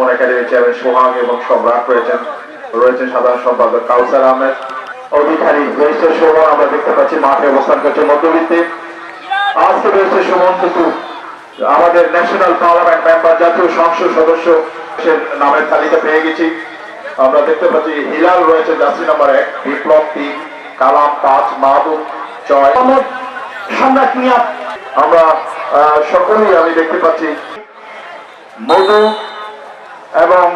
Suman academy chairman সোহাগ এবং সম্রাট রয়েছেন। রয়েছেন সাধারণ সম্পাদক কাউসার আহমেদ। অধিকারী রেজিস্টার সুমন আমরা দেখতে পাচ্ছি মাঠে অবস্থান করছে মধ্যবিত্তে আজকে রয়েছে সুমন কিন্তু আমাদের ন্যাশনাল পার্লামেন্ট মেম্বার জাতীয় সংসদ সদস্য নামের তালিকা পেয়ে গেছি। আমরা দেখতে পাচ্ছি হিলাল রয়েছে জার্সি নাম্বার এক বিপ্লব তিন কালাম পাঁচ মাহবুব জয় সম্রাট মিয়া আমরা সকলেই আমি দেখতে পাচ্ছি। মধু এবং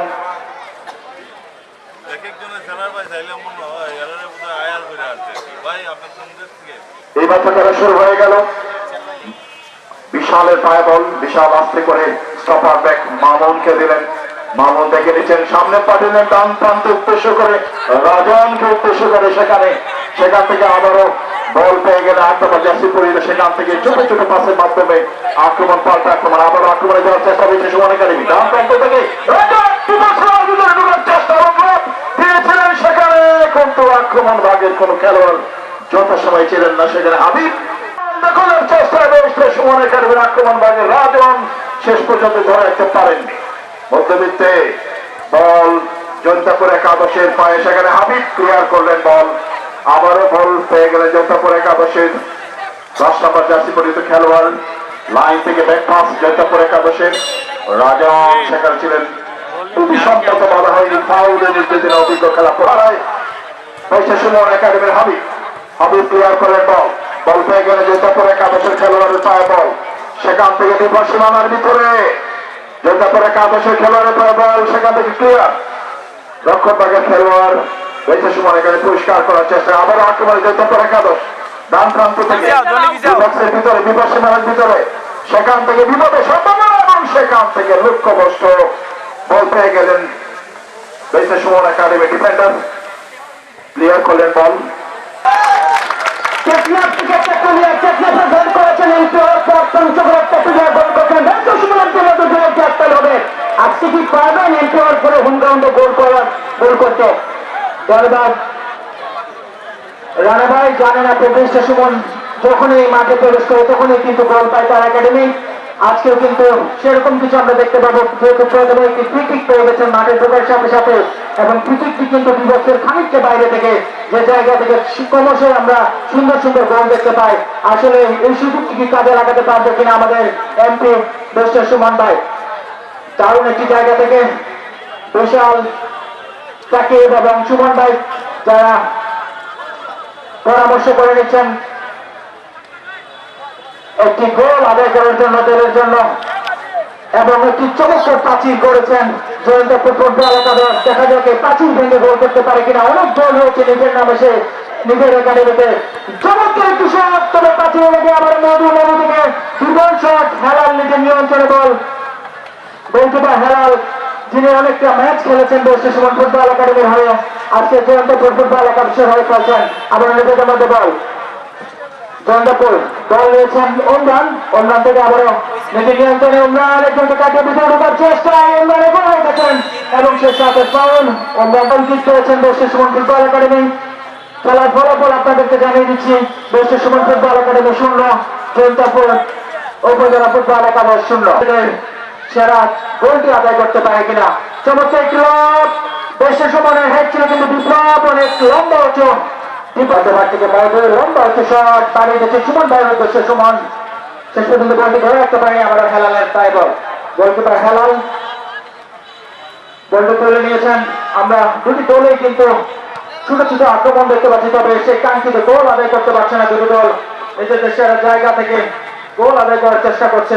এই বাচ্চা খেলা শুরু হয়ে গেল। বিশালের পায়ে বল বিশাল আস্তে করে স্টপার ব্যাক মামুনকে দিলেন। মামুন দেখে নিচ্ছেন সামনে পাঠালেন ডান প্রান্তে উদ্দেশ্য করে। রাজনকে উদ্দেশ্য করে সেখানে সেখান থেকে আবারও বল পেয়ে গেলে আক্রমণ জাসি পড়িল সেখান থেকে ছোট ছোট পাসের মাধ্যমে আক্রমণ পাল্টা আক্রমণ, আবারও আক্রমণে যাওয়ার চেষ্টা হয়েছে সুমন একাডেমি। ডান প্রান্ত থেকে শেষ পর্যন্ত বল একাদশের পায়ে সেখানে হাবিব ক্লিয়ার করলেন বল। আবারও বল পেয়ে গেলেন জনতাপুর একাদশের দশ নম্বর জার্সি পরিচিত খেলোয়াড়। লাইন থেকে ব্যাক পাস জনতাপুর একাদশের রাজন সেখানে ছিলেন। খুবই বাধা হয়নি অভিজ্ঞ খেলা পয়সা একাডেমির হাবিব। ক্লিয়ার করলেন বল বল পেয়ে গেলে জোতাপুর একাদশের খেলোয়াড়ের পায়ে বল সেখান থেকে বিপদ সীমানার ভিতরে। খেলোয়াড়ের পায়ে বল সেখান থেকে ক্লিয়ার বাগের খেলোয়াড় পয়সা সুমন এখানে পরিষ্কার করার চেষ্টা আবার আক্রমণে জোতাপুর একাদশ ডান প্রান্ত থেকে বিপক্ষের ভিতরে বিপদ সীমানার ভিতরে। সেখান থেকে বিপদে সম্ভাবনা এবং সেখান থেকে লক্ষ্যবস্ত বল পেয়ে গেলেন পয়সা সুমন একাডেমি ডিফেন্ডার। ক্লিয়ার করলেন বল। টেকনাফ থেকে টেকনিয়া টেকনাফে গোল করেছেন এই প্লেয়ার। প্রাক্তন চক্রান্ত প্লেয়ার গোল করেছেন বেশ সুন্দর জন্য দুজনের ক্যাপ্টেন হবে। আজকে কি পারবেন এই করে হোম গ্রাউন্ডে গোল করার গোল করতে। ধন্যবাদ রানা ভাই জানেন আপনি বেশ সুমন যখনই এই মাঠে প্রবেশ করে, তখনই কিন্তু গোল পায় তার একাডেমি। আজকেও কিন্তু সেরকম কিছু আমরা দেখতে পাবো। যেহেতু প্রথমে একটি ক্রিকেট পেয়ে গেছেন মাঠে ঢোকার সাথে সাথে, এবং ক্রিকেটটি কিন্তু বিপক্ষের খানিকটা বাইরে থেকে যে জায়গা থেকে ক্রমশ আমরা সুন্দর সুন্দর গোল দেখতে পাই। আসলে এই সুযোগটি কি কাজে লাগাতে পারবে কিনা আমাদের এমপি বেস্টার সুমন ভাই? দারুণ একটি জায়গা থেকে বিশাল তাকে এবং সুমন ভাই যারা পরামর্শ করে নিচ্ছেন, একটি গোল আদায় করার জন্য, দলের জন্য, এবং একটি চমৎকার প্রাচীর করেছেন দেখা যাক প্রাচীর ভেঙে গোল করতে পারে কিনা। অনেক গোল হয়েছে নিজের নামে সে নিজের চমৎকার একটি শট তবে প্রাচীর আবার মধু মধু দুর্বল শট হেলাল নিজের নিয়ন্ত্রণে বল। গোলকিপার হেলাল যিনি অনেকটা ম্যাচ খেলেছেন বর্ষে সুমন ফুটবল একাডেমির হয়ে, আজকে জয়ন্তপুর ফুটবল একাদশের হয়ে খেলছেন আবার মধ্যে বল। জয়ন্তপুর দল থেকে আবারও নিজের নিয়ন্ত্রণে কাটিয়ে ঢোকার গেছেন এবং সাথে করেছেন সুমন ফুটবল একাডেমি খেলার ফলাফল আপনাদেরকে জানিয়ে দিচ্ছি বর্ষে সুমন ফুটবল একাডেমি শূন্য জয়ন্তপুর উপজেলা ফুটবল একাদশ শূন্য। সেরা গোলটি আদায় করতে পারে কিনা? চমৎকার দেশের সমানের হেড ছিল কিন্তু বিপ্লব। অনেক লম্বা বিপদ থেকে লম্বা উঁচু শট সুমন সুমন, শেষ পর্যন্ত বলটি ধরে রাখতে পারেনি হেলালের বল। গোলকিপার হেলাল তুলে নিয়েছেন। আমরা দুটি দলেই কিন্তু ছোট ছোট আক্রমণ দেখতে পাচ্ছি, তবে সে কাঙ্ক্ষিত গোল আদায় করতে পারছে না দুটো দল। নিজেদের জায়গা থেকে গোল আদায় করার চেষ্টা করছে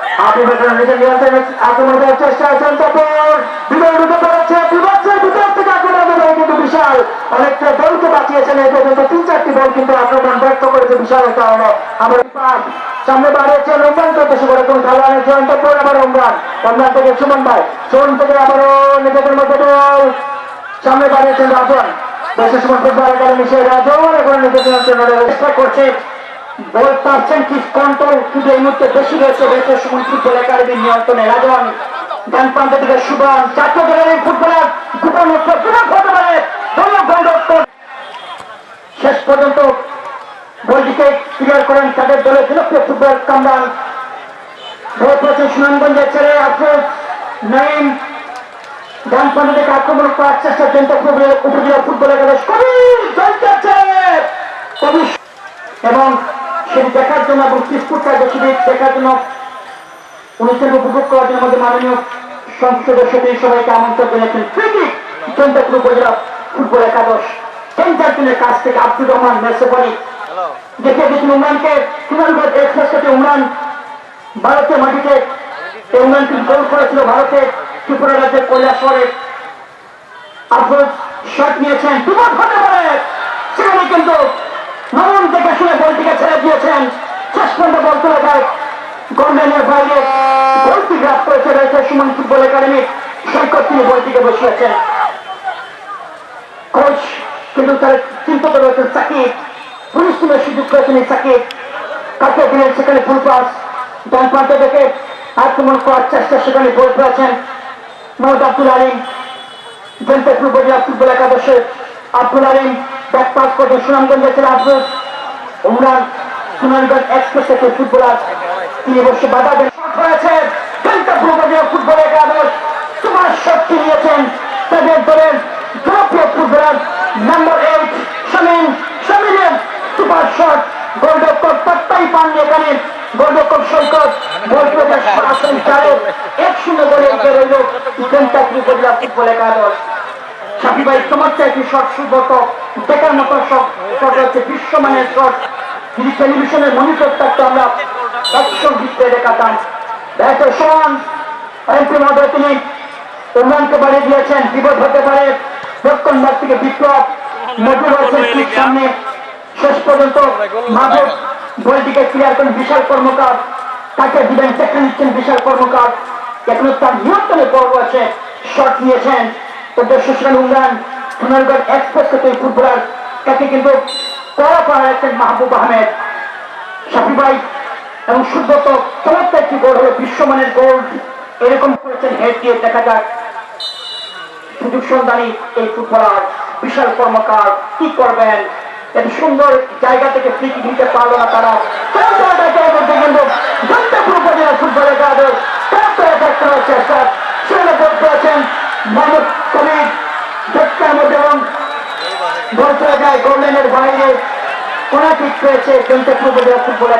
হাবিব এখন নিজের নিয়ন্ত্রণে আক্রমণ করার চেষ্টা হয় জনতাপুর বিজয় ঢুকে পড়েছে বিপক্ষের ভিতর থেকে আক্রমণ করে কিন্তু বিশাল অনেকটা দলকে বাঁচিয়েছেন। এই পর্যন্ত তিন চারটি বল কিন্তু আক্রমণ সামনে বাড়িয়েছে রোমান করতে শুরু করে কোন খেলোয়াড়ের জয়ন্ত পর আবার রমজান রমজান থেকে সুমন ভাই। সুমন থেকে আবারও নিজেদের সামনে দাঁড়িয়েছেন রাজন। বিশেষ করে ফুটবল একাডেমি, সেই রাজন এখন নিজেদের চেষ্টা করছে। কি কন্ট্রোল কিন্তু এই মুহূর্তে বেশি রয়েছে ফুটবল একাডেমির নিয়ন্ত্রণে রাজন ডান প্রান্ত থেকে ফুটবলার মুক্ত হতে পারে শেষ পর্যন্ত বলটিকে ক্লিয়ার করেন তাদের দলের জনপ্রিয় ফুটবল কামরান। পড়েছেন সুনামগঞ্জের ছেলে আফরোজ নাইম ডান প্রান্ত থেকে আক্রমণ করার চেষ্টা জনতা উপজেলা ফুটবল কবি এবং সেটি দেখার জন্য এবং কিসপুরটা দেখিয়ে দেখার জন্য অনুষ্ঠান উপভোগ করার জন্য আমাদের মাননীয় সংসদ সদস্যকে সবাইকে আমন্ত্রণ জানিয়েছেন। ফ্রিকিক জয়ন্তপুর উপজেলা ফুটবল একাদশ সেন্টারটিনের কাছ থেকে আব্দুর রহমান মেসেফানি দেখে দেখুন উমরানকে। সুনামগঞ্জ এক্সপ্রেস উমরান ভারতের মাটিতে। এই উমরান কিন্তু গোল করেছিল ভারতের ত্রিপুরা রাজ্যের কৈলাসহরে আফরোজ শট নিয়েছেন। বিপদ হতে পারে সেখানে কিন্তু নরম দেখে শুনে বলটিকে ছেড়ে দিয়েছেন। শেষ পর্যন্ত বল তুলে যায় গন্ডেনের বাইরে। বলটি গ্রাস করেছে রয়েছে সুমন ফুটবল একাডেমির সৈকত তিনি বলটিকে বসিয়েছেন। কোচ কিন্তু তার চিন্তিত রয়েছেন সাকিব। পুলিশ টিমের সুযোগ করেছেন এই সাকিব। কাকে দিলেন সেখানে ফুল পাস ডান প্রান্ত থেকে আক্রমণ করার চেষ্টা সেখানে বল পেয়েছেন। মোহাম্মদ আব্দুল আলিম জনতাপুর উপজেলা ফুটবল একাদশের আব্দুল আলিম। ব্যাক পাস করতে সুনামগঞ্জের ছেলে আব্দুল। উমরান সুনামগঞ্জ এক্সপ্রেস থেকে ফুটবলার তিনি বসে বাধা দেন। শট হয়েছে জনতাপুর উপজেলা ফুটবল একাদশ। সুপার শক্তি নিয়েছেন। তাদের দলের জনপ্রিয় ফুটবলার নাম্বার এইট শামিন শামিনের সুপার শট গোলরক্ষক পাত্তাই পাননি এখানে। গোলরক্ষক সৈকত পেতে সরাসরি চারে এক শূন্য গোলে এগিয়ে রইল জনতাপুর উপজেলা ফুটবল একাদশ। সাফি ভাই, তোমার চাইতে শট সুব্রত দেখার মতো শট শট হচ্ছে বিশ্বমানের শট যদি টেলিভিশনের মনিটর থাকতো আমরা। একশো ভিত্তিতে দেখাতাম ব্যাটে সমান এমপি মহোদয় তিনি উন্নয়নকে বাড়িয়ে দিয়েছেন বিপদ হতে পারে। দক্ষিণ ভাগ থেকে বিপ্লব মজুর হয়েছেন ঠিক সামনে শেষ পর্যন্ত মাধব বলটিকে ক্লিয়ার করেন বিশাল কর্মকার তাকে দিবেন চেখে নিচ্ছেন বিশাল কর্মকার। এখনও তার নিয়ন্ত্রণে পর্ব আছে। শট নিয়েছেন। উদ্দেশ্য সেখানে উন্নয়ন। সোনারগড় এক্সপ্রেস ফুটবলার তাকে কিন্তু করা রাখছেন মাহবুব আহমেদ শাফি ভাই এবং সুব্রত চমৎকার একটি গোল হলো, বিশ্বমানের গোল এরকম করেছেন হেড দিয়ে, দেখা যাক। সুযোগ সন্ধানী এই ফুটবলার, বিশাল কর্মকার, কি করবেন? এত সুন্দর জায়গা থেকে ফ্রি নিতে পারল না তারা। ঘন্টাপুর কবির মধ্যে এবং যায় গোল্ডেনের বাইরে কোনা কিক পেয়েছে ঘন্টাপুর উপজেলা ফুটবল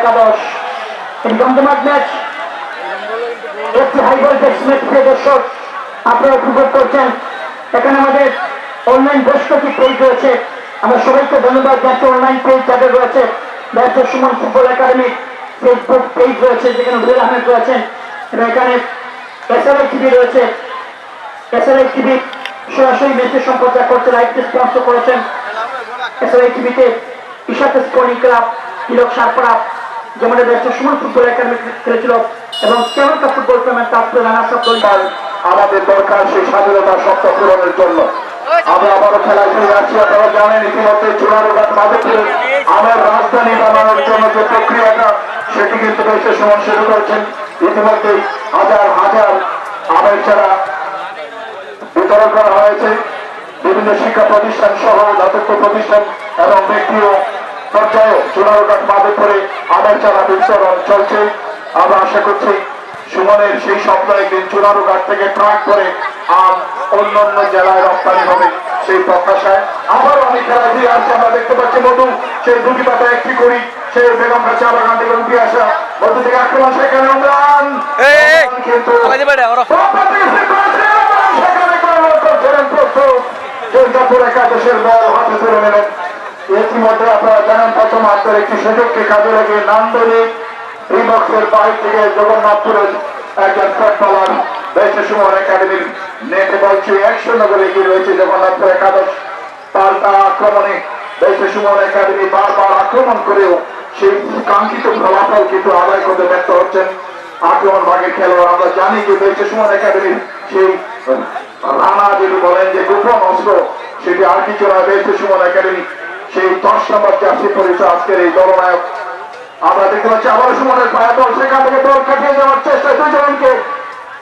আপনারা উপভোগ করছেন। এখানে আমাদের অনলাইন বেশ কয়েকটি পেজ রয়েছে পেজ যাদের রয়েছে ব্যর্থ Suman football academy Facebook page রয়েছে, যেখানে হুল আহমেদ রয়েছেন। এবং এখানে টিভি সরাসরি ম্যাচের সম্প্রচার করছে লাইভ স্পন্সর করেছেন। সব দল আমাদের দরকার সেই স্বাধীনতার সত্য পূরণের জন্য। আমরা আবারও খেলা ফিরে যাচ্ছি, আপনারা জানেন ইতিমধ্যে চুনারুঘাট মাধবপুরের আমার রাজধানী বানানোর জন্য যে প্রক্রিয়াটা, সেটি কিন্তু দেশের সময় শুরু করেছেন। ইতিমধ্যে হাজার হাজার আমের চারা বিতরণ করা হয়েছে। বিভিন্ন শিক্ষা প্রতিষ্ঠান সহ দাতব্য প্রতিষ্ঠান এবং ব্যক্তিও পর্যায়ে চুনারুঘাট মাধবপুরে আমের চারা বিতরণ চলছে। আমরা আশা করছি সুমনের সেই স্বপ্ন একদিন চুনারুঘাট থেকে ট্রাক করে আম অন্য অন্য জেলায় রপ্তানি হবে সেই প্রত্যাশায়। আবারও আমি খেলায় ফিরে আসছি আমরা দেখতে পাচ্ছি মধু। সেই দুটি পাতা একটি করি সেই বেগম চা বাগান থেকে উঠে আসা। মধু থেকে আক্রমণ সেখানে উমরান কিন্তু সেখানে দুর্গাপুর একাদশের বল হাতে তুলে নেবেন ইতিমধ্যে আপনারা জানেন, প্রথম হাতের একটি সুযোগকে কাজে লাগিয়ে নান্দনিক রিবক্সের বাইর থেকে জগন্নাথপুরের একজন ফুটবলার রয়েছে সুমন একাডেমির নেটে বলছে এক শূন্য বলে এগিয়ে রয়েছে জগন্নাথপুর একাদশ। পাল্টা আক্রমণে রয়েছে সুমন একাডেমি বারবার আক্রমণ করেও সেই কাঙ্ক্ষিত ফলাফল কিন্তু আদায় করতে ব্যর্থ হচ্ছেন। আক্রমণ ভাগের খেলোয়াড় আমরা জানি যে রয়েছে সুমন একাডেমির সেই রানা যদি বলেন যে গোপন অস্ত্র, সেটি আর কিছু নয়, বেশি সুমন একাডেমি। সেই দশ নম্বর জার্সি পরিচয় আজকের এই দলনায়ক। আমরা দেখতে পাচ্ছি আবার সুমনের পায়ে দল সেখান থেকে দল কাটিয়ে যাওয়ার চেষ্টা, দুজনকে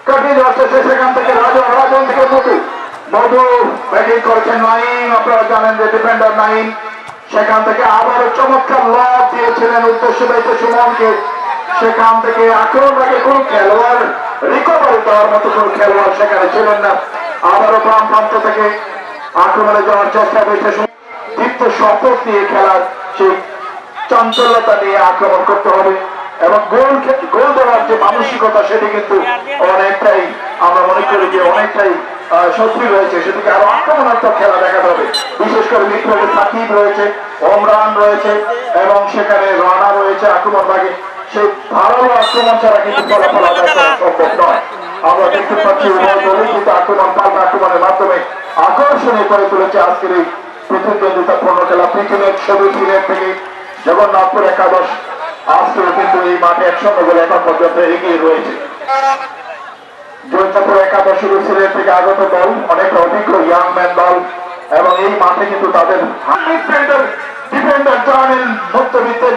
কাটিয়ে যাওয়ার চেষ্টা, সেখান থেকে রাজন রাজন থেকে মধু। মধু ব্যাটিং করেছেন নাইম, আপনারা জানেন যে ডিফেন্ডার নাইম। সেখান থেকে আবার চমৎকার লব দিয়েছিলেন উদ্দেশ্য পেয়েছে সুমনকে। সেখান থেকে আক্রমণ আগে কোন খেলোয়াড় রিকভারি দেওয়ার মতো কোন খেলোয়াড় সেখানে ছিলেন না। আবারও বাম প্রান্ত থেকে আক্রমণে যাওয়ার চেষ্টা করেছে। দীপ্ত শপথ নিয়ে খেলার সেই চঞ্চলতা নিয়ে আক্রমণ করতে হবে এবং গোল গোল দেওয়ার যে মানসিকতা সেটি কিন্তু অনেকটাই আমরা মনে করি যে অনেকটাই শক্তি রয়েছে। সেটিকে আরও আক্রমণাত্মক খেলা দেখাতে হবে। বিশেষ করে মিডফিল্ডে সাকিব রয়েছে ওমরান রয়েছে এবং সেখানে রানা রয়েছে আক্রমণ ভাগে সেই ধারালো আক্রমণ ছাড়া কিন্তু ফলাফল সম্ভব নয়। আমরা দেখতে পাচ্ছি উভয় দলই কিন্তু আক্রমণ পাল্টা আক্রমণের মাধ্যমে আকর্ষণীয় করে তুলেছে আজকের এই প্রতিদ্বন্দ্বিতাপূর্ণ খেলা। পৃথিবীর সবুজ সিলেট থেকে জগন্নাথপুর একাদশ। আজকেও কিন্তু এই মাঠে একসঙ্গে বলে এখন পর্যন্ত এগিয়ে রয়েছে। জৈনপুর একাদশ সিলেট থেকে আগত দল অনেক অভিজ্ঞ ইয়াং ম্যান দল এবং এই মাঠে কিন্তু তাদের ডিফেন্ডার জানেন মধ্যবিত্তে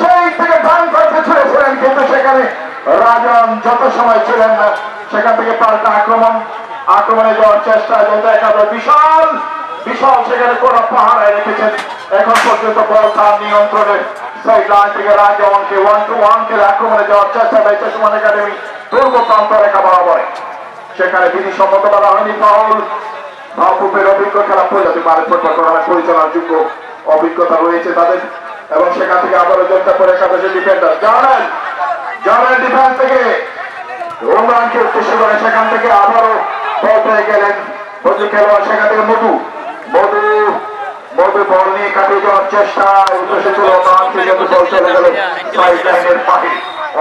সেই থেকে ডান পাশে ছুড়েছিলেন কিন্তু সেখানে রাজন যত সময় ছিলেন না, সেখান থেকে পাল্টা আক্রমণ, আক্রমণে যাওয়ার চেষ্টা যেটা বিশাল বিশাল সেখানে কোন পাহাড়ায় রেখেছেন। এখন পর্যন্ত বল তার নিয়ন্ত্রণে। লাইন থেকে ওয়ান টু ওয়ান আক্রমণে যাওয়ার চেষ্টা একাডেমি। প্রান্ত রেখা সেখানে হয়নি অভিজ্ঞ খেলা প্রজাতি পরিচালনার যোগ্য অভিজ্ঞতা রয়েছে তাদের। এবং সেখান থেকে আবারও জনতা পরে একাদশের ডিফেন্ডার জানেন জানেন ডিফেন্স থেকে ওমরানকে উদ্দেশ্য করে সেখান থেকে আবারও বল পেয়ে গেলেন বন্ধু খেলোয়াড়, সেখান থেকে মধু। মধু মধু বল নিয়ে কাটিয়ে যাওয়ার চেষ্টা উদ্দেশ্য ছিল থেকে কিন্তু বল চলে গেল সাইড লাইনের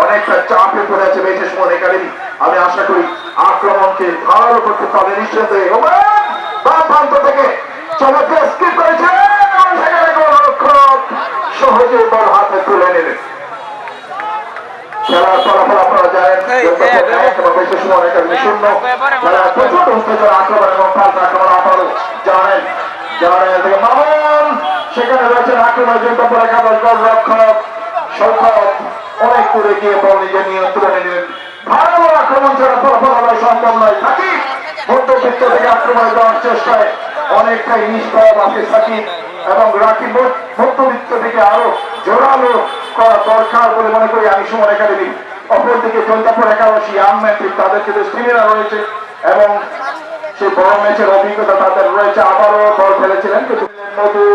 অনেকটা চাপে পড়ে আছে বেশি সময় একাডেমি আমি আশা করি আক্রমণকে ভালো করতে পারবে নিশ্চয়ই। ওমরান বাম প্রান্ত থেকে চমৎকার স্কিপ করেছে। সেখানে গোলরক্ষক সহজে বল হাতে তুলে নিলেন। খেলার ফলাফল আপনারা জানেন বেশি সময় একাডেমি শূন্য। খেলা প্রচুর উত্তেজনা আক্রমণ এবং পাল্টা আক্রমণ আবারও জানেন জানেন থেকে মামুন সেখানে রয়েছেন আক্রমণ জন্য পরে কাগজ গোল রক্ষক সৌকত অনেক দূরে গিয়ে বল নিজে নিয়ন্ত্রণে নিলেন। ভালো আক্রমণ ছাড়া ফলাফল হওয়া সম্ভব নয়। সাকিব মধ্যবিত্ত থেকে আক্রমণে যাওয়ার চেষ্টায় অনেকটাই আছে সাকিব এবং রাকিব মধ্যবিত্ত থেকে আরও জোরালো করা দরকার বলে মনে করি আমি সুমন একাডেমি। অপরদিকে জৈন্তাপুর একাদশী আনম্যাটিক তাদের কিন্তু স্পিনাররা রয়েছে এবং সেই বড় ম্যাচের অভিজ্ঞতা তাদের রয়েছে। আবারও দল ফেলেছিলেন, কিন্তু মধু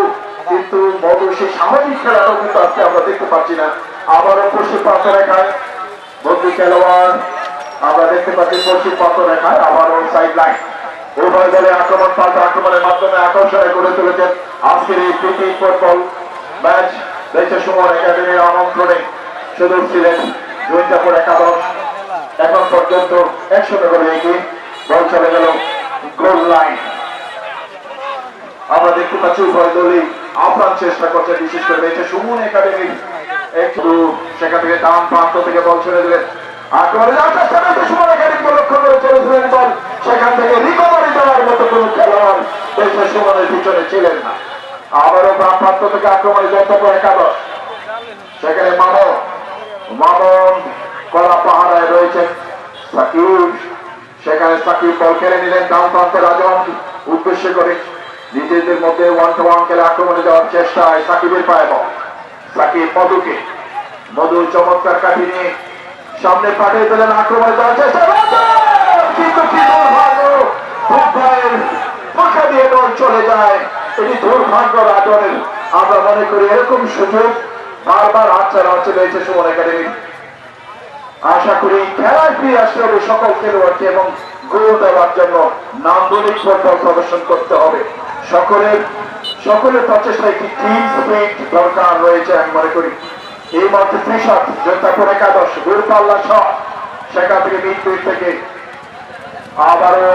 কিন্তু মধু সেই সামাজিক খেলাটাও কিন্তু আজকে আমরা দেখতে পাচ্ছি না। আবারও পশ্চিম পাত্র রেখায় বন্ধু খেলোয়াড়, আমরা দেখতে পাচ্ছি পশ্চিম পাত্র রেখায় আবারও সাইড লাইন উভয় দলে আক্রমণ, পাল্টা আক্রমণের মাধ্যমে আকর্ষণে করে তুলেছেন আজকের এই প্রীতি ফুটবল ম্যাচ রয়েছে সুমন একাডেমির আমন্ত্রণে শুধু ছিলেন জৈন্তাপুর একাদশ, এখন পর্যন্ত একশো করে এগিয়ে বল চলে গেল গোল লাইন আমরা দেখতে পাচ্ছি উভয় দলই আপ্রাণ চেষ্টা করছে, বিশেষ করে রয়েছে সুমন একাডেমির একটু সেখান থেকে ডান প্রান্ত থেকে বল ছেড়ে দিলেন। সেখান থেকে রিকভারি দেওয়ার মতো কোন খেলোয়াড় দেশের সুমনের পিছনে ছিলেন না। আবারও বাম প্রান্ত থেকে আক্রমণে যত করে একাদশ। সেখানে মামন মামন কলা পাহাড়ায় রয়েছেন সাকিব, সেখানে সাকিব বল খেলে নিলেন ডান প্রান্তে রাজন উদ্দেশ্য করে। নিজেদের মধ্যে ওয়ান টু ওয়ান খেলে আক্রমণে যাওয়ার চেষ্টায় সাকিবের পায়ে বল সাকিব মধুকে মধু চমৎকার কাঠি নিয়ে সামনে পাঠিয়ে দিলেন আক্রমণে যাওয়ার চেষ্টা! কিন্তু কি দুর্ভাগ্য দুর্ভাগ্যের পাখা দিয়ে চলে যায়। এটি দুর্ভাগ্য রাজনের আমরা মনে করি এরকম সুযোগ বারবার হাতছাড়া হচ্ছে রয়েছে সুমন একাডেমি। আশা করি খেলায় ফিরে আসতে হবে সকল খেলোয়াড়কে এবং গোল দেওয়ার জন্য নান্দনিক ফুটবল প্রদর্শন করতে হবে। সকলের সকলের প্রচেষ্টায় একটি টিম স্পিরিট দরকার রয়েছে আমি মনে করি। এই মাত্র ত্রিশট জনতাপুর একাদশ দূরপাল্লা শট। সেখান থেকে মিডফিল্ড থেকে আবারও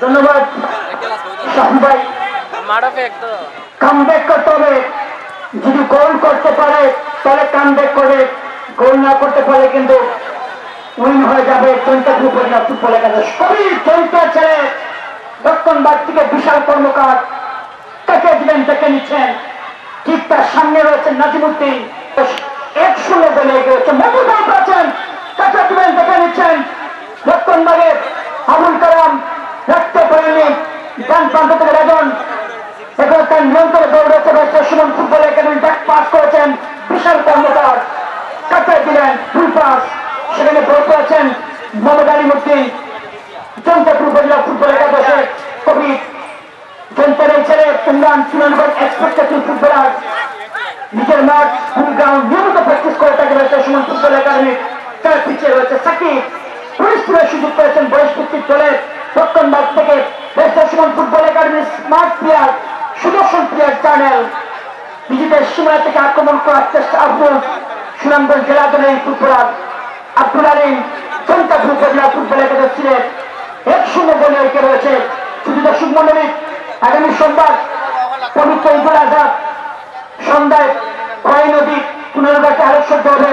ধন্যবাদ। ভাই কামব্যাক করতে হবে। যদি গোল করতে পারে তাহলে কামব্যাক করে। গোল না করতে পারলে কিন্তু উইন হয়ে যাবে চৈতাপুর উপজেলা ফুটবল একাদশ। খুবই চৈতা ছেলে দক্ষিণ বাগ থেকে বিশাল কর্মকার। তাকে দিলেন তাকে নিচ্ছেন? ঠিক তার সামনে রয়েছেন নাজিমুদ্দিন। এক শূন্য বলে এগিয়ে হচ্ছে মমতাও পাচ্ছেন তাকে দিলেন তাকে নিচ্ছেন? দক্ষিণ বাগের আবুল কালাম। রাখতে পারেননি ডান প্রান্ত থেকে রাজন এখন তার নিয়ন্ত্রণে দৌড়াতে রয়েছে Suman football academy back pass করেছেন বিশাল কর্মকার। কাটায় দিলেন ফুল পাস। সেখানে বল করেছেন মোহাম্মদ আলী মুদ্দিন জনতাপুর উপজেলা ফুটবল একাদশে কবি জনতার এই ছেলে ইমরান সুনানগঞ্জ এক্সপেক্টেড ফুটবলার নিজের মাঠ হোম গ্রাউন্ড নিয়মিত প্র্যাকটিস করে থাকে রয়েছে সুমন ফুটবল একাডেমি তার পিছিয়ে রয়েছে সাকিব। পরিস্থিতির সুযোগ পেয়েছেন বয়স ভিত্তিক দলের দক্ষিণ থেকে ফুটবল একাডেমির স্মার্ট প্লেয়ার, সুদর্শন প্লেয়ার চ্যানেল নিজেদের সীমানা থেকে আক্রমণ করার চেষ্টা আব্দুল সুনামগঞ্জ জেলা দলের ফুটবলার আব্দুল আলিম জনতাপুর উপজেলা ফুটবল একাদশ ছিলেন এক শূন্য বলে এগিয়ে রয়েছে শুধু দর্শক মন্ডলী আগামী সোমবার পবিত্র ঈদুল আজহা সন্ধ্যায় খয় নদী পুনর্বাসে আলোকসজ্জা হবে।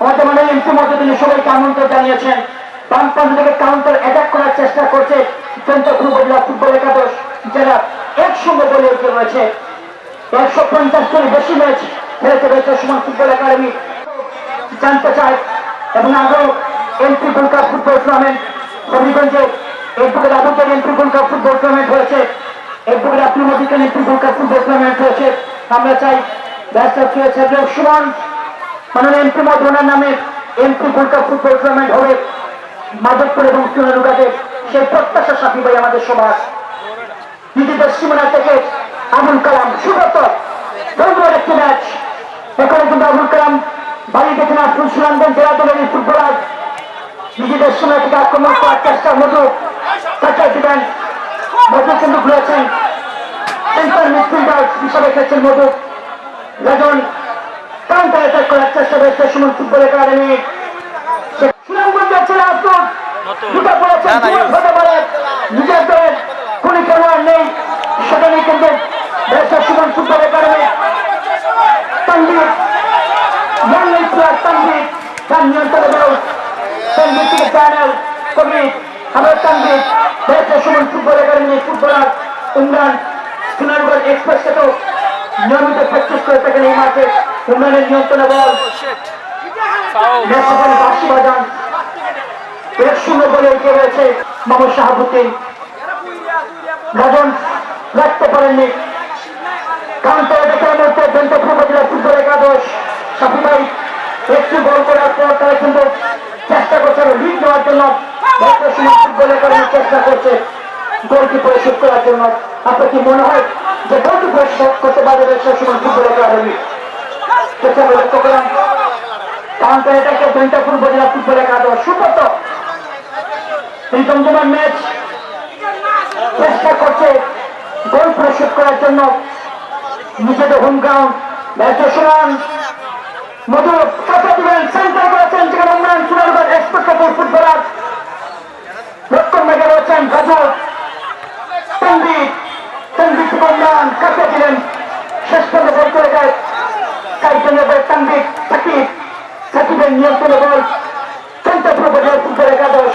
আমাদের মানে ইতিমধ্যে তিনি সবাইকে আমন্ত্রণ জানিয়েছেন। বামপন্থ থেকে কাউন্টার অ্যাটাক করার চেষ্টা করছে চন্দ্রপুর উপজেলা ফুটবল একাদশ যারা এক সঙ্গে বলে এগিয়ে রয়েছে একশো পঞ্চাশ জন বেশি ম্যাচ খেলেছে রয়েছে সুমন ফুটবল একাডেমি জানতে চায় এবং আগেও MP gold cup football tournament হবিগঞ্জে এরপরে আবুদের MP gold cup football tournament হয়েছে। এরপরে আপনি মদিকেন MP gold cup football tournament হয়েছে। আমরা চাই ব্যস্ত হয়েছে সুমন নামে MP gold cup football tournament হবে। মাধবপুর এবং চুনারুগাতে সেই প্রত্যাশা সাথী ভাই আমাদের সবার নিজেদের সীমানা থেকে আবুল কালাম সুব্রত রবিবার একটি ম্যাচ। এখানে কিন্তু আবুল কালাম বাড়ি দেখে না সুনামগঞ্জ জেলা দলের ফুটবলার। নিজেদের সীমানা থেকে আক্রমণ করার চেষ্টা মধু তাকে দিবেন মধু কিন্তু ঘুরেছেন। সেন্টার মিডফিল্ডার হিসাবে খেলছেন মধু। রাজন কাউন্টার অ্যাটাক করার চেষ্টা করেছে সুমন ফুটবল একাডেমি। দুটো দুটো হতে পারে নিজের দলের কোন খেলোয়াড় নেই সেখানে কিন্তু রয়েছে Suman football academy Tanvir Mallick player Tanvir তার নিয়ন্ত্রণে বল তানবির থেকে চ্যানেল কবি আমার তানবির রয়েছে সুমন ফুটবলার ইমরান সুনারগঞ্জ এক্সপ্রেসকে তো নিয়মিত প্র্যাকটিস করে থাকেন এই মাঠে। ইমরানের নিয়ন্ত্রণে বল। বাসি বাজান। এক শূন্য বলে এগিয়ে রয়েছে মোহাম্মদ শাহাবুদ্দিন। রাজন রাখতে পারেননি। একাদশ সাফি একটি গোল করার পর, তারা কিন্তু চেষ্টা করছে পরিশোধ করার জন্য। মনে হয় যে লক্ষ্য করেন কাউন্টার এটাকে জনতাপুর উপজেলা ফুটবল একাদশ সুব্রত এই জমজমার ম্যাচ। চেষ্টা করছে গোল পরিশোধ করার জন্য। নিজেদের হোম গ্রাউন্ড মধু দিবেন সেন্টার করেছেন যেখানে উন্নয়ন ফুটবলার লক্ষণ মেঘে রয়েছেন দিলেন? শেষ পর্যন্ত বল চলে যায়। বল সাকিব, সাকিবের নিয়ন্ত্রণে বল। চন্দ্রপুর উপজেলা ফুটবল একাদশ।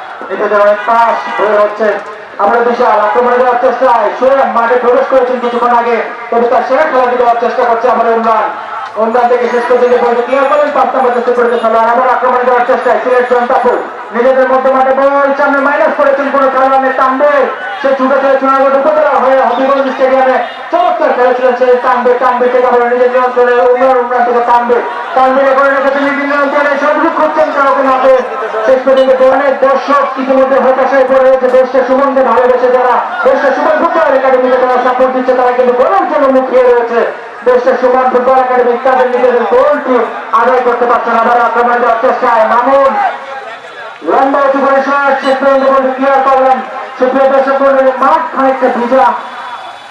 নিজেদের অনেক পাস হয়ে হচ্ছে আমরা বিশাল আক্রমণে দেওয়ার চেষ্টায় সোহেব মাঠে প্রবেশ করেছেন কিছুক্ষণ আগে। তবে তার সেরা খেলাটি দেওয়ার চেষ্টা করছে আমাদের উন্নয়ন। উন্নয়ন থেকে শেষ পর্যন্ত বলতে ক্লিয়ার করেন পাঁচ নম্বর চেষ্টা করে খেলোয়াড় নিজেদের মধ্যে মাঠে বল, সামনে মাইনাস করেছেন কোনো খেলোয়াড়ের টানবে সে ছুটে চলে উপজেলা হয়ে হবিগঞ্জ স্টেডিয়ামে চমৎকার খেলেছিলেন সে টানবে টানবে থেকে নিজের নিয়ন্ত্রণে উন্নয়ন উন্নয়ন থেকে করে রেখেছেন নিজের নিয়ন্ত্রণে নাতে শেষ অনেক দর্শক ইতিমধ্যে হতাশায় পড়ে রয়েছে। দেশটা সুমনকে ভালোবেসে যারা দেশটা সুমন ফুটবল একাডেমিকে তারা সাপোর্ট দিচ্ছে, তারা কিন্তু গোলের জন্য মুখিয়ে রয়েছে। দেশটা সুমন ফুটবল একাডেমি তাদের নিজেদের গোলটি আদায় করতে পারছে না। আবার আক্রমণ দেওয়ার চেষ্টায় মামুন। লম্বা উঁচু করে বল ক্লিয়ার করলেন। সুপ্রিয় দর্শক মাঠ খানিকটা ভিজা।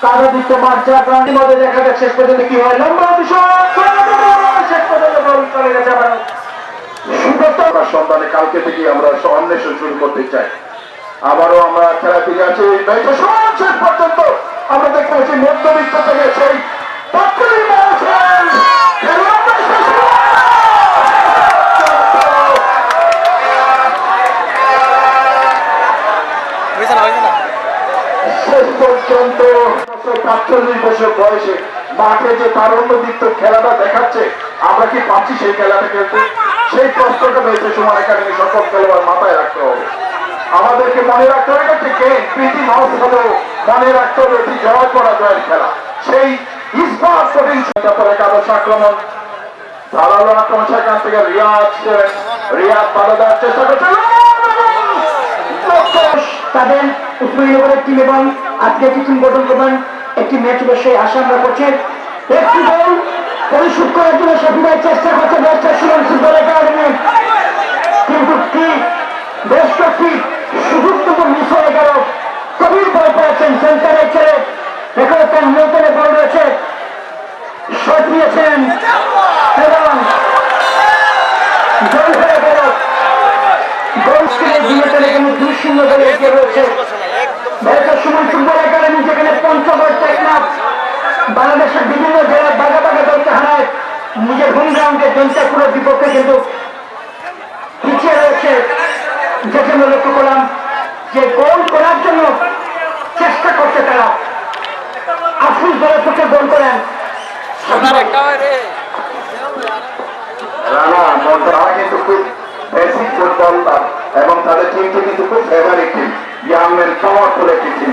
কাদাদিত্য মাঠ যা ক্রান্তির মধ্যে দেখা যাক শেষ পর্যন্ত কি হয়। লম্বা উঁচু শেষ পর্যন্ত বল চলে গেছে আবার সুব্রত আমরা সন্তানে কালকে থেকে আমরা অন্বেষণ শুরু করতে চাই। আবারও আমরা খেলা ফিরে আছি। নয়তো শেষ পর্যন্ত আমরা দেখতে পাচ্ছি মধ্যবিত্ত থেকে সেই তৎকালীন মহাশয়, খেলোয়াড়দের শেষ শেষ পর্যন্ত পাঁচচল্লিশ বছর বয়সে মাঠে যে তারুণ্যদীপ্ত খেলাটা দেখাচ্ছে আমরা কি পাচ্ছি সেই খেলাটা খেলতে সেই প্রশ্নটা রয়েছে সুমান একাডেমি সকল খেলোয়াড় মাথায় রাখতে হবে। আমাদেরকে মনে রাখতে হবে যে গেম প্রীতি নষ্ট হলেও মনে রাখতে হবে এটি জয় করা জয়ের খেলা। সেই তারপর আক্রমণ। ধারালো আক্রমণ সেখান থেকে রিয়াজ। রিয়াজ বাধা দেওয়ার চেষ্টা করছে। তাদের টিম এবং আজকে টিম গঠন করবেন একটি ম্যাচ অবশ্যই আশা আমরা করছি। একটি গোল পরিশোধ করার জন্য সফিদার চেষ্টা করছে দেশটা সুমন ফুটবল একাডেমি কিন্তু কি বেশ কয়েকটি সুযোগ কিন্তু মিস হয়ে গেল। কবির বল পেয়েছেন সেন্টারের ছেলে। এখানে তার নিয়ন্ত্রণে বল রয়েছে। শট নিয়েছেন এবং গোল হয়ে গেল। গোল স্কিলের বিবেচনা এখানে দুই শূন্য করে এগিয়ে রয়েছে। ভারতের সুমন ফুটবল একাডেমি, যেখানে পঞ্চগড় টেকনাফ বাংলাদেশের বিভিন্ন জেলার বাগা বাগা দলকে হারায়। নিজের হোম গ্রাউন্ডে জনতাপুরের বিপক্ষে কিন্তু পিছিয়ে রয়েছে। যেখানে লক্ষ্য করলাম যে গোল করার জন্য চেষ্টা করছে তারা। আফিস দলের পক্ষে গোল করেন। রানা মন্ত্রা কিন্তু খুব বেসিক ফুটবল এবং তাদের টিমটি কিন্তু খুব ফেভারিট টিম ইয়াংম্যান পাওয়ারফুল একটি টিম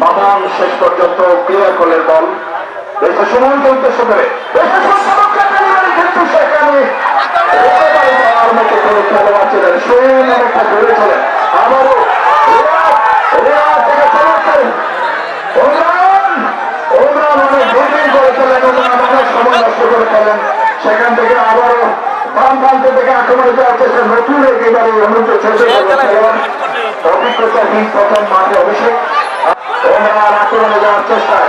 মামুন শেষ পর্যন্ত করলেন বল। দেশের সময়কে উদ্দেশ্য করে। খেলোয়াড় ছিলেন আবারও থেকে সময় সেখান থেকে আবারও বাম প্রান্ত থেকে আক্রমণে যাওয়ার চেষ্টা নতুন একেবারে অনুদ্ধ ছোট অভিজ্ঞতাহীন প্রথম মাঠে অভিষেক।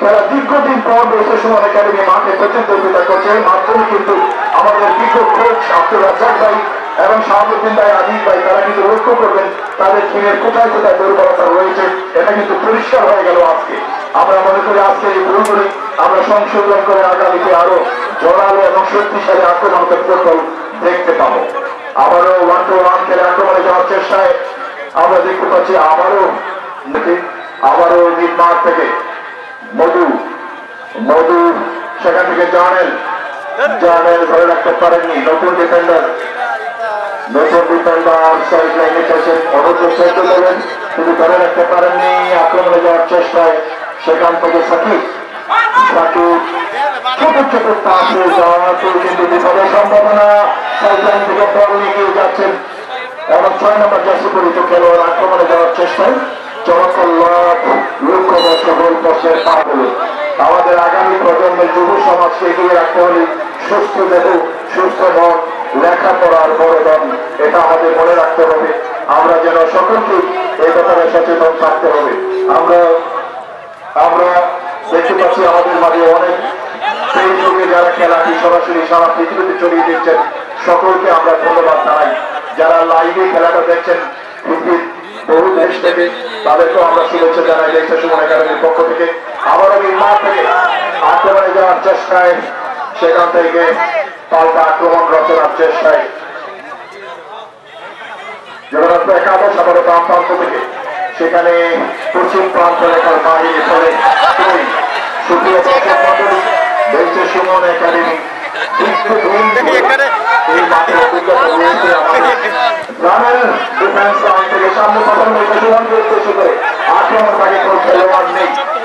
খেলা দীর্ঘদিন পর সুমন একাডেমি মাঠে প্রতিদ্বন্দ্বিতা করছে। এর মাধ্যমে কিন্তু আমাদের বিজ্ঞ কোচ আব্দুল রাজ্জাক ভাই এবং শাহাবুদ্দিন ভাই আজিজ ভাই, তারা কিন্তু লক্ষ্য করবেন তাদের টিমের কোথায় কোথায় দুর্বলতা রয়েছে। এটা কিন্তু পরিষ্কার হয়ে গেল আজকে। আমরা মনে করি আজকে এই ভুলগুলি আমরা সংশোধন করে আগামীতে আরও জোরালো এবং শক্তিশালী আক্রমণকে ফুটবল দেখতে পাবো। আবারও ওয়ান টু ওয়ান খেলে আক্রমণে যাওয়ার চেষ্টায় আমরা দেখতে পাচ্ছি আবারও আবারও মিড থেকে মধু মধু সেখান থেকে জানেন জানেন ধরে রাখতে পারেননি, নতুন ডিফেন্ডার নতুন ডিফেন্ডার সাইড লাইনে এসেছেন অনন্ত চৌদ্দ বলেন তিনি ধরে রাখতে পারেননি, আক্রমণে যাওয়ার চেষ্টায় সেখান থেকে সাকিব। সম্ভাবনা যাচ্ছেন। এবং ছয় নম্বর খেলোয়াড় আক্রমণে যাওয়ার চেষ্টায় চমৎকার লট লক্ষ্য বর্ষ পা আমাদের আগামী প্রজন্মের যুব সমাজকে এগিয়ে রাখতে হলে সুস্থ দেহ, সুস্থ মন, লেখাপড়ার বড়দন এটা আমাদের মনে রাখতে হবে। আমরা যেন সকলকে এই ব্যাপারে সচেতন থাকতে হবে। আমরা আমরা দেখতে পাচ্ছি আমাদের মাঝে অনেক সেই যারা খেলাটি সরাসরি সারা পৃথিবীতে ছড়িয়ে দিচ্ছেন, সকলকে আমরা ধন্যবাদ জানাই। যারা লাইভে খেলাটা দেখছেন দেশ থেকে তাদেরকেও আমরা শুভেচ্ছা জানাই দেখছে একাডেমির পক্ষ থেকে। আবার থেকে যাওয়ার চেষ্টায় সেখান থেকে পাল্টা আক্রমণ রচনার চেষ্টায়। সেখানে পশ্চিম প্রান্ত বাহিনী ফলে সুপ্রিয় বেঞ্চে সুমন একাডেমি।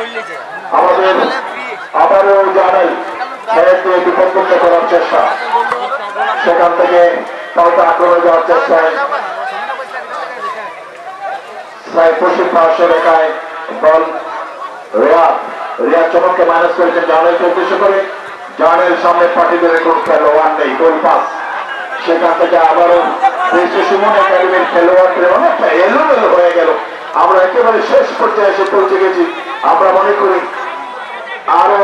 রয়েছে আমাদের আবারও জানাই খেলের দিয়ে করার চেষ্টা সেখান থেকে পাল্টা আক্রমণে যাওয়ার চেষ্টায় প্রায় পশ্চিম পার্শ্ব রেখায় বল রিয়াদ রিয়াদ চমককে মাইনাস করেছেন জানেলকে উদ্দেশ্য করে জানেল সামনে পাঠিয়ে দেবে কোন খেলোয়াড় নেই গোল পাস। সেখান থেকে আবারও দেশে সুমন একাডেমির খেলোয়াড়দের অনেকটা এলোমেলো হয়ে গেল। আমরা একেবারে শেষ পর্যায়ে এসে পৌঁছে গেছি। আমরা মনে করি আরও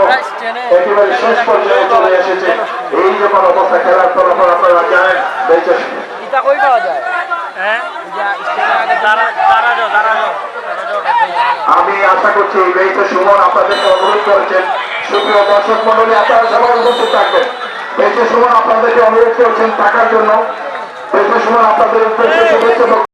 একেবারে শেষ পর্যায়ে চলে এসেছে। এই যখন অবস্থা খেলার ফলাফল আপনারা জানেন দেশে ইটা কই পাওয়া যায়? হ্যাঁ? আমি আশা করছি এই সুমন আপনাদেরকে অনুরোধ করেছেন। সুপ্রিয় দর্শক মন্ডলী, আপনারা সবাই উপস্থিত থাকবেন। বেশি সময় আপনাদেরকে অনুরোধ করছেন থাকার জন্য। বেশি সময় আপনাদের উদ্দেশ্যে শুভেচ্ছা